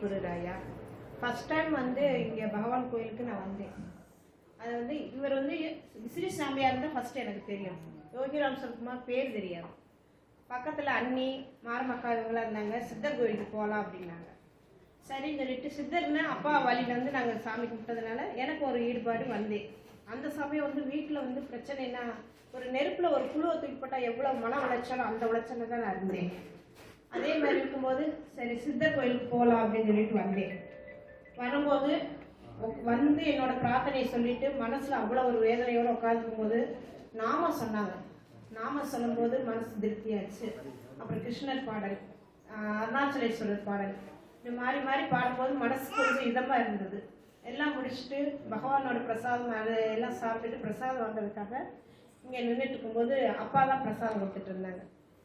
Gururaya first time வந்து இங்கே பகவான் கோயிலுக்கு நான் வந்தேன். அது வந்து இவர் வந்து விசிறி சாமியார் தான் ஃபஸ்ட்டு எனக்கு தெரியும். யோகிராம் சரத்குமார் பேர் தெரியாது. பக்கத்தில் அண்ணி மாரமக்கா இவங்களாம் இருந்தாங்க. சித்தர் கோயிலுக்கு போகலாம் அப்படின்னாங்க. சரின்னு சொல்லிட்டு சித்தர்னா அப்பா வழியில் வந்து நாங்கள் சாமி கும்பிட்டதுனால எனக்கு ஒரு ஈடுபாடு வந்தேன் அந்த சமயம் வந்து வீட்டில் வந்து பிரச்சனைனா ஒரு நெருப்பில் ஒரு புழுவை தூக்கிப்பட்டால் எவ்வளோ மன உளைச்சலும் அந்த உளைச்சலை தான் நான் இருந்தேன். அதே மாதிரி இருக்கும்போது சரி சித்தர் கோயிலுக்கு போகலாம் அப்படின்னு சொல்லிட்டு வந்தேன். வரும்போது வந்து என்னோட பிரார்த்தனையை சொல்லிட்டு மனசுல அவ்வளோ ஒரு வேதனையோட உட்காந்துக்கும் போது நாம சொன்னாங்க. நாம சொல்லும்போது மனசு திருப்தியாச்சு அப்புறம் கிருஷ்ணர் பாடல் அருணாச்சலேஸ்வரர் பாடல். இது மாறி மாறி பாடும்போது மனசு கொஞ்சம் இதமாக இருந்தது. எல்லாம் முடிச்சுட்டு பகவானோட பிரசாதம் அது எல்லாம் சாப்பிட்டுட்டு பிரசாதம் வாங்குறதுக்காக இங்கே நின்றுட்டு இருக்கும்போது அப்பா தான் பிரசாதம் கொடுத்துட்டு இருந்தாங்க.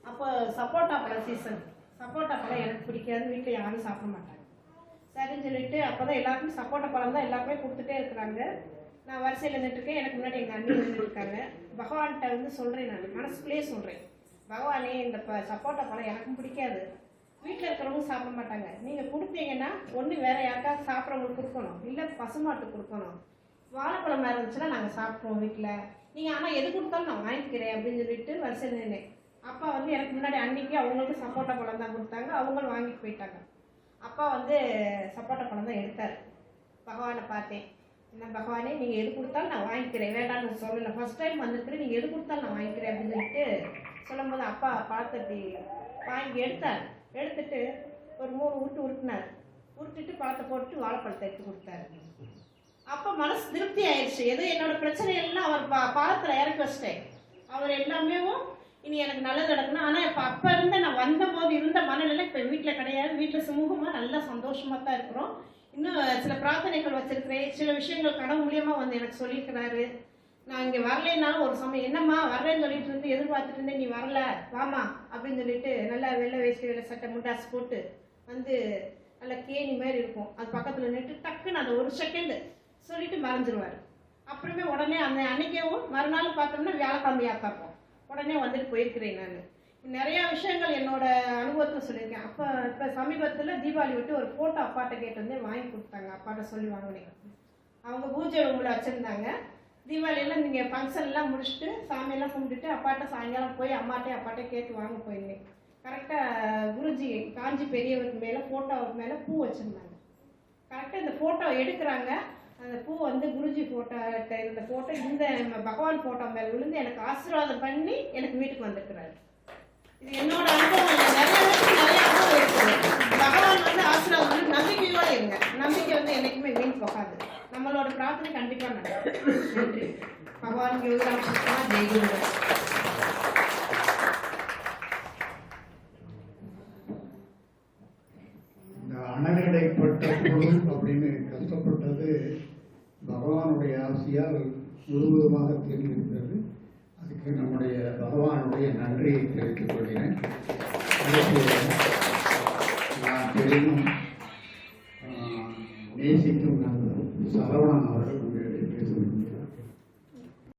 அப்போ சப்போட்டா பழம் சீசன் சப்போட்டா பழம் எனக்கு பிடிக்காது வீட்டில் யாரும் சாப்பிட மாட்டாங்க. சரின்னு சொல்லிட்டு அப்பதான் எல்லாருக்கும் சப்போட்டா பழம் தான் எல்லாருமே கொடுத்துட்டே இருக்கிறாங்க. நான் வரிசையில் நின்றுட்டுருக்கேன். எனக்கு முன்னாடி எங்கள் அண்ணி இருந்திருக்காங்க இருக்காங்க பகவான்கிட்ட வந்து சொல்கிறேன் நான். மனசுக்குள்ளேயே சொல்கிறேன் பகவானே இந்த ப சப்போட்டா பழம் எனக்கும் பிடிக்காது. வீட்டில் இருக்கிறவங்க சாப்பிட மாட்டாங்க. நீங்கள் கொடுத்தீங்கன்னா ஒன்று வேற யாருக்காவது சாப்பிட்றவங்களுக்கு கொடுக்கணும். இல்லை பசுமாட்டு கொடுக்கணும். வாழைப்பழம் மேலே இருந்துச்சுன்னா நாங்கள் சாப்பிட்றோம் வீட்டில் நீங்கள் ஆனால் எது கொடுத்தாலும் நான் வாங்கிக்கிறேன் அப்படின்னு சொல்லிட்டு வரிசையில் நின்னேன். அப்பா வந்து எனக்கு முன்னாடி அன்னைக்கு அவங்களுக்கு சப்போட்டா பழம் தான் கொடுத்தாங்க. அவங்களும் வாங்கிட்டு போயிட்டாங்க. அப்பா வந்து சப்போட்டா பழம் தான் எடுத்தார். பகவானை பார்த்தேன். என்ன பகவானே நீங்கள் எது கொடுத்தாலும் நான் வாங்கிக்கிறேன். வேண்டாம்னு சொல்லலை. ஃபர்ஸ்ட் டைம் வந்திருக்கிறேன் நீங்கள் எது கொடுத்தாலும் நான் வாங்கிக்கிறேன் அப்படின்னு சொல்லிட்டு சொல்லும்போது அப்பா பழத்தை வாங்கி எடுத்தார். எடுத்துட்டு ஒரு மூணு உருட்டு உருட்டினார். உருட்டுட்டு பழத்தை போட்டு வாழைப்பழத்தை எடுத்து கொடுத்தாரு. அப்போ மனசு திருப்தி ஆயிடுச்சு. ஏதோ என்னோட பிரச்சனை எல்லாம் அவர் பா பாலத்தில் இறக்கி வச்சிட்டேன். அவர் எல்லாமே இனி எனக்கு நல்லது நடக்கணும் ஆனால் இப்போ அப்போ இருந்த நான் வந்தபோது இருந்த மனநிலை இப்போ வீட்டில் கிடையாது. வீட்டில் சுமூகமாக நல்லா சந்தோஷமாக தான் இருக்கிறோம். இன்னும் சில பிரார்த்தனைகள் வச்சிருக்கிறேன். சில விஷயங்கள் கடவுள் மூலியமாக வந்து எனக்கு சொல்லியிருக்கிறாரு. நான் இங்கே வரலைன்னாலும் ஒரு சமயம் என்னம்மா வரேன்னு சொல்லிட்டு இருந்து எதிர்பார்த்துட்டு இருந்தேன் நீ வரல. வாமா அப்படின்னு சொல்லிட்டு நல்லா வெள்ளை வேஷ்டி வெள்ளை சட்டை முண்டாஸ் போட்டு வந்து நல்லா கேணி மாதிரி இருக்கும். அது பக்கத்தில் நின்று டக்குன்னு அந்த ஒரு செகண்டு சொல்லிட்டு மறைஞ்சிருவாரு. அப்புறமே உடனே அந்த அன்னைக்கேவும் மறுநாள் பார்த்தோம்னா வியாழக்கிழமையாக பார்ப்போம். உடனே வந்துட்டு போயிருக்கிறேன் நான். நிறைய விஷயங்கள் என்னோட அனுபவத்தை சொல்லியிருக்கேன். அப்போ இப்போ சமீபத்தில் தீபாவளி விட்டு ஒரு ஃபோட்டோ அப்பாட்ட கேட்டு வந்து வாங்கி கொடுத்தாங்க. அப்பாட்ட சொல்லி வாங்கினேன். அவங்க பூஜை உங்களை வச்சுருந்தாங்க. தீபாவளியெல்லாம் நீங்கள் ஃபங்க்ஷன்லாம் முடிச்சுட்டு சாமியெல்லாம் கும்பிட்டுட்டு அப்பாட்ட சாயங்காலம் போய் அம்மாட்டே அப்பாட்டே கேட்டு வாங்க போயிருந்தேன். கரெக்டாக குருஜி காஞ்சி பெரியவருக்கு மேலே ஃபோட்டோவுக்கு மேலே பூ வச்சுருந்தாங்க. கரெக்டாக இந்த ஃபோட்டோ எடுக்கிறாங்க. அந்த பூ வந்து குருஜி போட்டோ இருந்த போட்டோ இந்த பகவான் போட்டோ மேலே விழுந்து எனக்கு ஆசீர்வாதம் பண்ணி எனக்கு வீட்டுக்கு வந்திருக்கிறாரு. இது என்னோட அனுபவம். நிறைய நிறைய அனுபவம் இருக்குது பகவான் வந்து ஆசீர்வாதம் பண்ணி நம்பிக்கையோட இருங்க. நம்பிக்கை வந்து என்னைக்குமே வீண் போகாது. நம்மளோட பிரார்த்தனை கண்டிப்பாக நடக்கும். நன்றி. பகவான் யோகராம் சுத்தமா நம்முடைய ஆசையால் முழுவதுமாக தீர்ந்திருக்கிறது. அதுக்கு நம்முடைய பகவானுடைய நன்றியை தெரிவித்துக் கொள்கிறேன். நான் பெரிதும் நேசிக்கும் நண்பர் சரவணன் அவர்கள்.